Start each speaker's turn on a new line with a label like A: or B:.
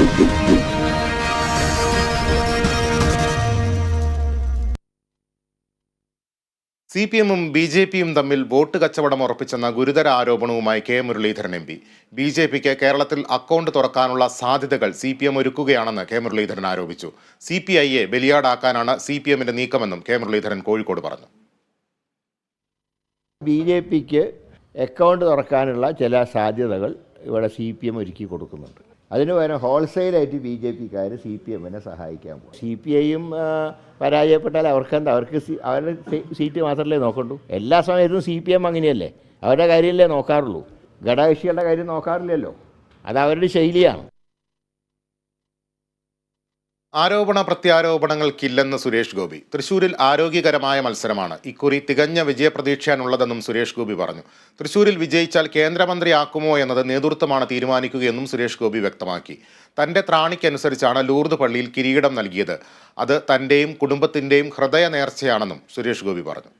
A: C P എമ്മും B J പിയും തമ്മിൽ വോട്ട് കച്ചവടം ഉറപ്പിച്ചെന്ന ഗുരുതര ആരോപണവുമായി K Muraleedharan M P. B J പിക്ക് കേരളത്തിൽ അക്കൗണ്ട് തുറക്കാനുള്ള സാധ്യതകൾ സി പി എം ഒരുക്കുകയാണെന്ന് കെ മുരളീധരൻ ആരോപിച്ചു. സി പി ഐയെ ബലിയാടാക്കാനാണ് സി പി എമ്മിന്റെ നീക്കമെന്നും കെ മുരളീധരൻ കോഴിക്കോട് പറഞ്ഞു.
B: ബി ജെ പിക്ക് അക്കൗണ്ട് തുറക്കാനുള്ള ചില സാധ്യതകൾ ഇവിടെ സി പി എം ഒരുക്കി കൊടുക്കുന്നുണ്ട്. അതിന് പകരം ഹോൾസെയിലായിട്ട് ബി ജെ പിക്കാർ സി പി എമ്മിനെ സഹായിക്കാൻ പോകും സി പി ഐയും പരാജയപ്പെട്ടാൽ അവർക്കെന്താ? അവർക്ക് അവരുടെ സീറ്റ് മാത്രമല്ലേ നോക്കണ്ടൂ? എല്ലാ സമയത്തും സി പി എം അങ്ങനെയല്ലേ? അവരുടെ കാര്യമല്ലേ നോക്കാറുള്ളൂ. ഘടകകക്ഷികളുടെ കാര്യം നോക്കാറില്ലല്ലോ. അത് അവരുടെ ശൈലിയാണ്.
A: ആരോപണ പ്രത്യാരോപണങ്ങൾക്കില്ലെന്ന് സുരേഷ് ഗോപി. തൃശൂരിൽ ആരോഗ്യകരമായ മത്സരമാണ്. ഇക്കുറി തികഞ്ഞ വിജയപ്രതീക്ഷയാണുള്ളതെന്നും സുരേഷ് ഗോപി പറഞ്ഞു. തൃശൂരിൽ വിജയിച്ചാൽ കേന്ദ്രമന്ത്രിയാക്കുമോ എന്നത് നേതൃത്വമാണ് തീരുമാനിക്കുകയെന്നും സുരേഷ് ഗോപി വ്യക്തമാക്കി. തന്റെ ത്രാണിക്കനുസരിച്ചാണ് ലൂർദ് പള്ളിയിൽ കിരീടം നൽകിയത്. അത് തന്റെയും കുടുംബത്തിന്റെയും ഹൃദയ നേർച്ചയാണെന്നും സുരേഷ് ഗോപി പറഞ്ഞു.